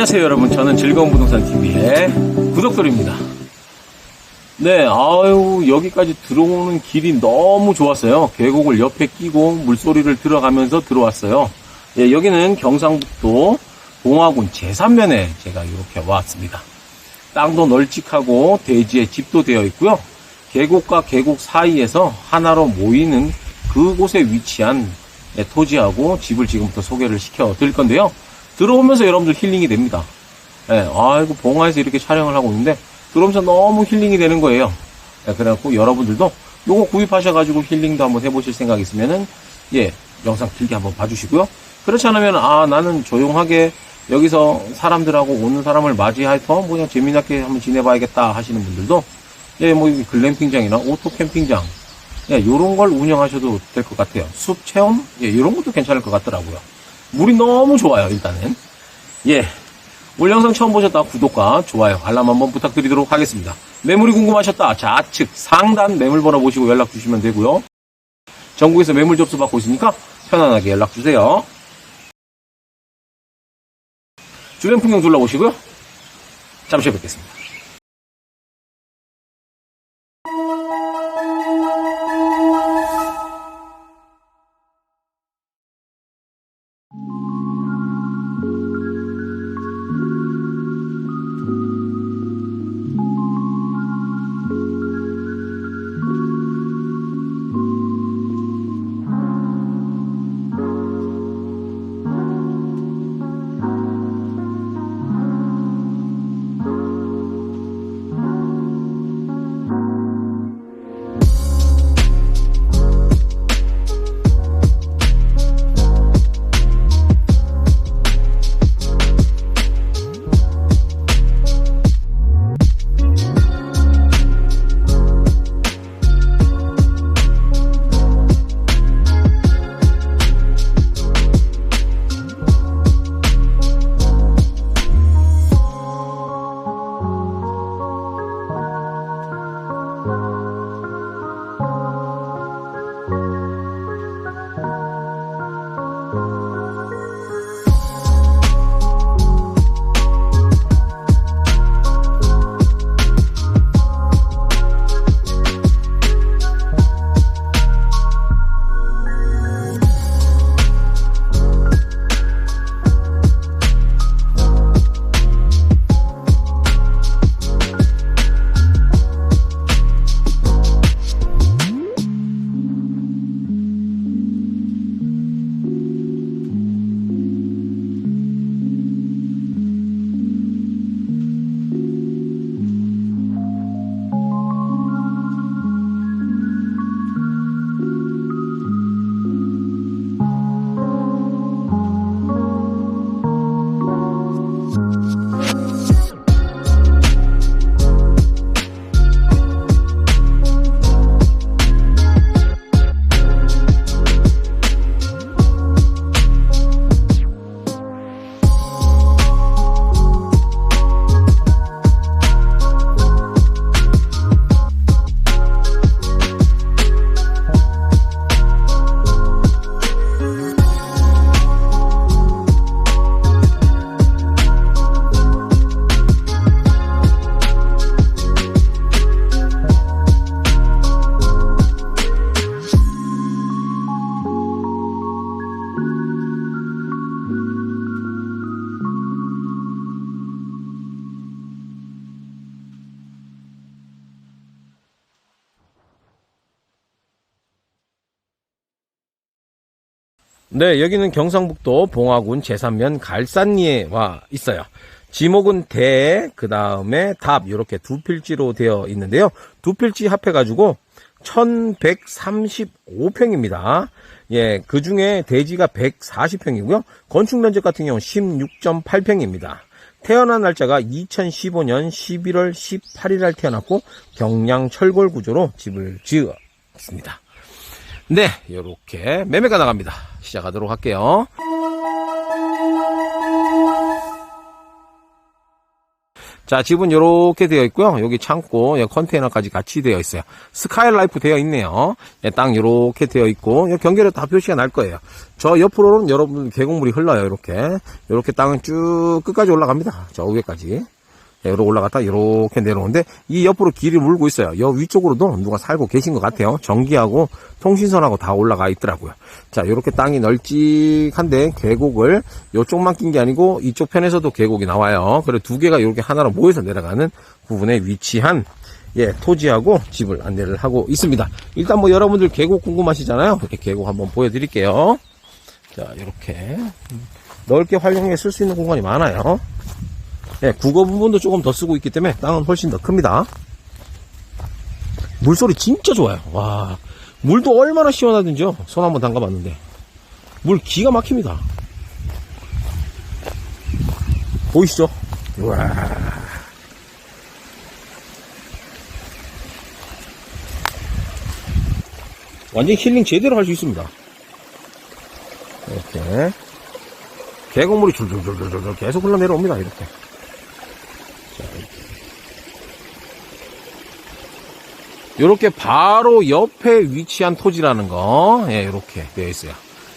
안녕하세요 여러분. 저는 즐거운 부동산 TV의 구독돌입니다. 네 아유 여기까지 들어오는 길이 너무 좋았어요. 계곡을 옆에 끼고 물소리를 들어가면서 들어왔어요. 예, 여기는 경상북도 봉화군 제3면에 제가 이렇게 왔습니다. 땅도 널찍하고 대지에 집도 되어 있고요. 계곡과 계곡 사이에서 하나로 모이는 그곳에 위치한 예, 토지하고 집을 지금부터 소개를 시켜 드릴 건데요 들어오면서 여러분들 힐링이 됩니다. 예, 아이고, 봉화에서 이렇게 촬영을 하고 있는데, 들어오면서 너무 힐링이 되는 거예요. 예, 그래갖고 여러분들도 요거 구입하셔가지고 힐링도 한번 해보실 생각 있으면은, 예, 영상 길게 한번 봐주시고요. 그렇지 않으면, 아, 나는 조용하게 여기서 사람들하고 오는 사람을 맞이해서 뭐 그냥 재미나게 한번 지내봐야겠다 하시는 분들도, 예, 뭐, 이 글램핑장이나 오토 캠핑장, 예, 요런 걸 운영하셔도 될 것 같아요. 숲 체험? 예, 요런 것도 괜찮을 것 같더라고요. 물이 너무 좋아요, 일단은. 예. 오늘 영상 처음 보셨다 구독과 좋아요, 알람 한번 부탁드리도록 하겠습니다. 매물이 궁금하셨다 좌측 상단 매물 번호 보시고 연락 주시면 되고요. 전국에서 매물 접수 받고 있으니까 편안하게 연락 주세요. 주변 풍경 둘러보시고요. 잠시 뵙겠습니다. 네, 여기는 경상북도 봉화군 제3면 갈산리에 와 있어요. 지목은 대, 그 다음에 답, 이렇게 두 필지로 되어 있는데요. 두 필지 합해가지고 1135평입니다. 예, 그 중에 대지가 140평이고요. 건축 면적 같은 경우는 16.8평입니다. 태어난 날짜가 2015년 11월 18일 날 태어났고, 경량 철골 구조로 집을 지었습니다. 네, 이렇게 매매가 나갑니다. 시작하도록 할게요. 자, 집은 이렇게 되어 있고요. 여기 창고, 여기 컨테이너까지 같이 되어 있어요. 스카이라이프 되어 있네요. 예, 땅 이렇게 되어 있고, 경계로 다 표시가 날 거예요. 저 옆으로는 여러분 계곡물이 흘러요. 이렇게. 이렇게 땅은 쭉 끝까지 올라갑니다. 저 위에까지. 예, 이렇게 올라갔다 이렇게 내려오는데 이 옆으로 길이 물고 있어요. 여 위쪽으로도 누가 살고 계신 것 같아요. 전기하고 통신선하고 다 올라가 있더라고요. 자, 이렇게 땅이 널찍한데 계곡을 이쪽만 낀 게 아니고 이쪽 편에서도 계곡이 나와요. 그래 두 개가 이렇게 하나로 모여서 내려가는 부분에 위치한 예, 토지하고 집을 안내를 하고 있습니다. 일단 뭐 여러분들 계곡 궁금하시잖아요. 이렇게 계곡 한번 보여드릴게요. 자, 이렇게 넓게 활용해 쓸 수 있는 공간이 많아요. 예, 국어 부분도 조금 더 쓰고 있기 때문에 땅은 훨씬 더 큽니다. 물소리 진짜 좋아요. 와, 물도 얼마나 시원하든지요. 손 한번 담가봤는데. 물 기가 막힙니다. 보이시죠? 와. 완전 힐링 제대로 할 수 있습니다. 이렇게. 계곡물이 줄줄줄줄줄 계속 흘러내려옵니다. 이렇게. 요렇게 바로 옆에 위치한 토지라는 거, 예, 요렇게 되어 있어요.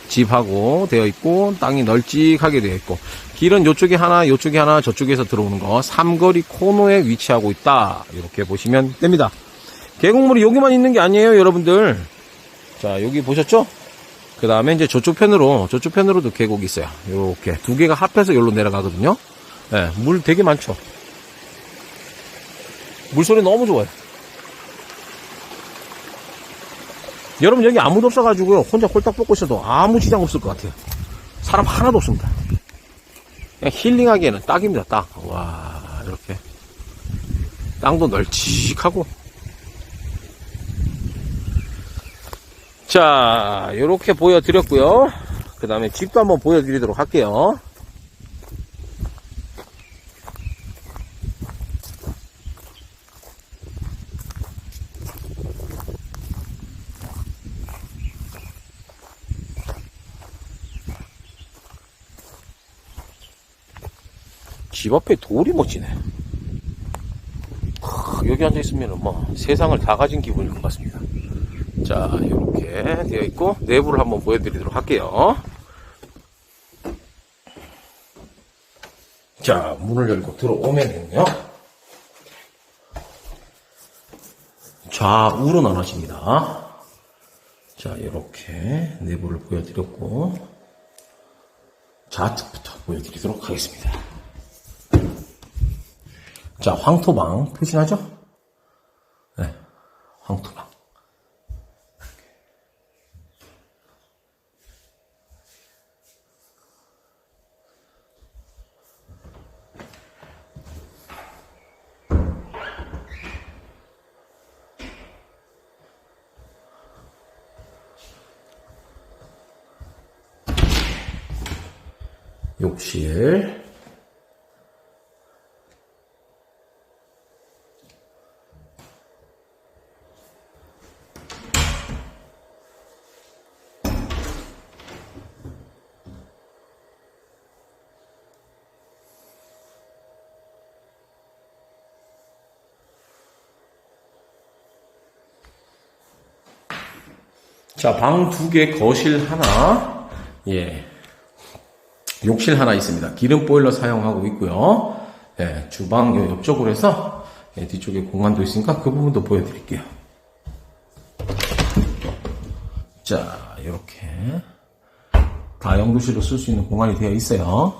집하고 되어 있고, 땅이 널찍하게 되어 있고, 길은 요쪽에 하나, 요쪽에 하나, 저쪽에서 들어오는 거, 삼거리 코너에 위치하고 있다. 이렇게 보시면 됩니다. 계곡물이 여기만 있는 게 아니에요, 여러분들. 자, 여기 보셨죠? 그 다음에 이제 저쪽 편으로, 저쪽 편으로도 계곡이 있어요. 요렇게. 두 개가 합해서 여기로 내려가거든요. 예, 물 되게 많죠? 물소리 너무 좋아요. 여러분 여기 아무도 없어가지고요 혼자 홀딱 뽑고 있어도 아무 지장 없을 것 같아요. 사람 하나도 없습니다. 힐링하기에는 딱입니다 딱와 이렇게. 땅도 널찍하고. 자 이렇게 보여드렸고요. 그 다음에 집도 한번 보여드리도록 할게요 집 앞에 돌이 멋지네. 크, 여기 앉아있으면 뭐 세상을 다 가진 기분일 것 같습니다. 자, 이렇게 되어 있고, 내부를 한번 보여드리도록 할게요. 자, 문을 열고 들어오면은요. 좌우로 나눠집니다. 자, 이렇게 내부를 보여드렸고, 좌측부터 보여드리도록 하겠습니다. 자, 황토방 표시나죠? 네, 황토방. 욕실. 자, 방 두 개, 거실 하나, 예. 욕실 하나 있습니다. 기름 보일러 사용하고 있고요. 예, 주방 요 옆쪽으로 해서 예, 뒤쪽에 공간도 있으니까 그 부분도 보여드릴게요. 자, 이렇게 다용도실로 쓸 수 있는 공간이 되어 있어요.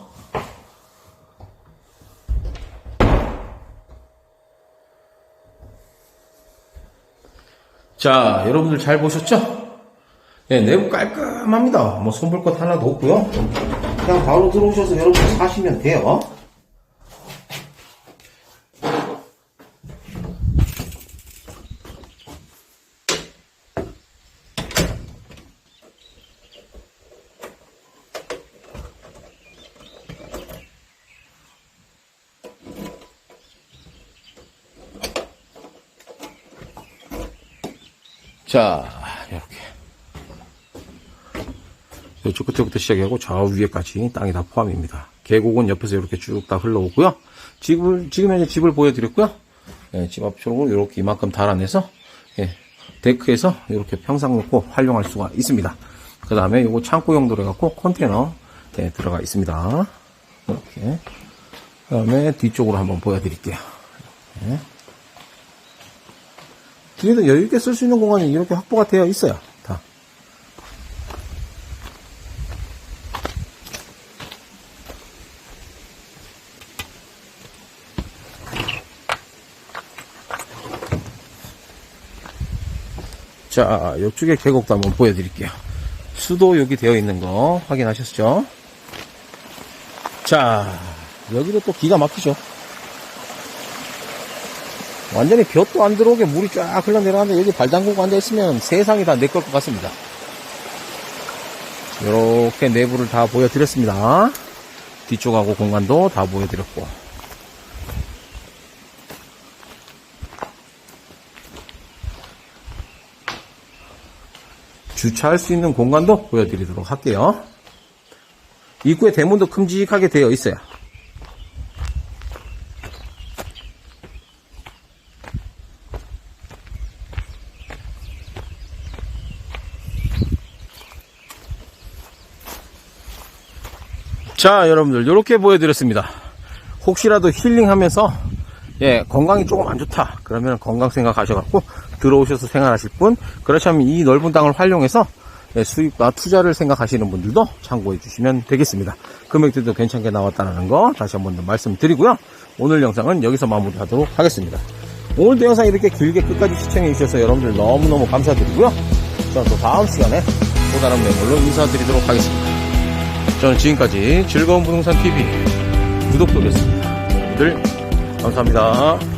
자, 여러분들 잘 보셨죠? 네, 내부 깔끔합니다. 뭐 손볼 것 하나도 없고요. 그냥 바로 들어오셔서 여러분 사시면 돼요. 자, 이렇게. 이쪽 끝에부터 시작하고 좌우 위에까지 땅이 다 포함입니다. 계곡은 옆에서 이렇게 쭉 다 흘러오고요. 집을, 지금 현재 집을 보여드렸고요. 예, 집 앞쪽으로 이렇게 이만큼 달아내서, 예, 데크에서 이렇게 평상 놓고 활용할 수가 있습니다. 그 다음에 요거 창고 용도로 해갖고 컨테이너, 예, 들어가 있습니다. 이렇게. 그 다음에 뒤쪽으로 한번 보여드릴게요. 이렇게. 뒤에도 여유있게 쓸 수 있는 공간이 이렇게 확보가 되어 있어요. 다. 자, 이쪽에 계곡도 한번 보여드릴게요. 수도 여기 되어 있는 거 확인하셨죠? 자, 여기도 또 기가 막히죠? 완전히 볕도 안 들어오게 물이 쫙 흘러내려가는데 여기 발 담그고 앉아있으면 세상이 다 내 걸 것 같습니다. 이렇게 내부를 다 보여드렸습니다. 뒤쪽하고 공간도 다 보여드렸고. 주차할 수 있는 공간도 보여드리도록 할게요. 입구에 대문도 큼직하게 되어 있어요. 자, 여러분들, 이렇게 보여드렸습니다. 혹시라도 힐링하면서, 예, 건강이 조금 안 좋다. 그러면 건강 생각하셔갖고, 들어오셔서 생활하실 분, 그렇다면 이 넓은 땅을 활용해서, 예, 수입과 투자를 생각하시는 분들도 참고해 주시면 되겠습니다. 금액들도 괜찮게 나왔다는 거 다시 한 번 더 말씀드리고요. 오늘 영상은 여기서 마무리하도록 하겠습니다. 오늘도 영상 이렇게 길게 끝까지 시청해 주셔서 여러분들 너무너무 감사드리고요. 저는 또 다음 시간에 또 다른 매물로 인사드리도록 하겠습니다. 저는 지금까지 즐거운 부동산 TV 구독도였습니다. 여러분들 감사합니다.